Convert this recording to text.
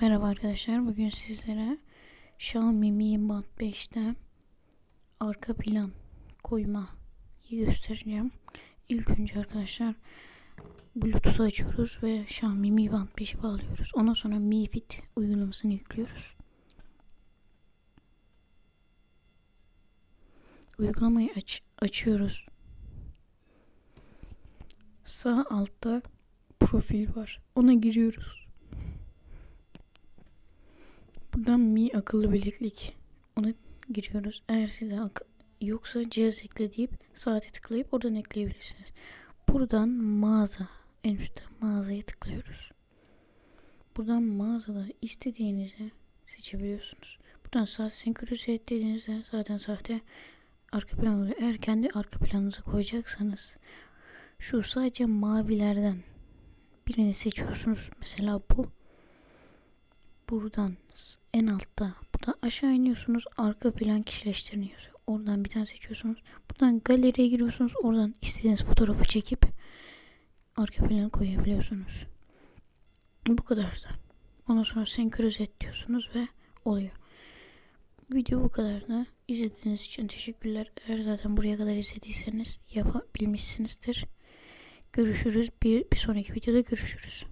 Merhaba arkadaşlar. Bugün sizlere Xiaomi Mi Band 5'te arka plan koymayı göstereceğim. İlk önce arkadaşlar Bluetooth açıyoruz ve Xiaomi Mi Band 5'i bağlıyoruz. Ondan sonra Mi Fit uygulamasını yüklüyoruz. Uygulamayı aç açıyoruz. Sağ altta profil var. Ona giriyoruz. Buradan Mi akıllı bileklik. Ona giriyoruz. Eğer size yoksa cihaz ekle deyip saate tıklayıp oradan ekleyebilirsiniz. Buradan mağaza. En üstte mağazaya tıklıyoruz. Buradan mağazada istediğinizi seçebiliyorsunuz. Buradan saat senkronize et dediğinizde zaten sahte arka plan oluyor. Eğer kendi arka planınızı koyacaksanız şu sadece mavilerden birini seçiyorsunuz. Mesela bu buradan en altta buradan aşağı iniyorsunuz arka plan kişileştiriniyor. Oradan bir tane seçiyorsunuz. Buradan galeriye giriyorsunuz. Oradan istediğiniz fotoğrafı çekip arka planı koyabiliyorsunuz. Bu kadar da. Ondan sonra senkronize et diyorsunuz ve oluyor. Video bu kadar da. İzlediğiniz için teşekkürler. Eğer zaten buraya kadar izlediyseniz yapabilmişsinizdir. Görüşürüz. Bir, bir sonraki videoda görüşürüz.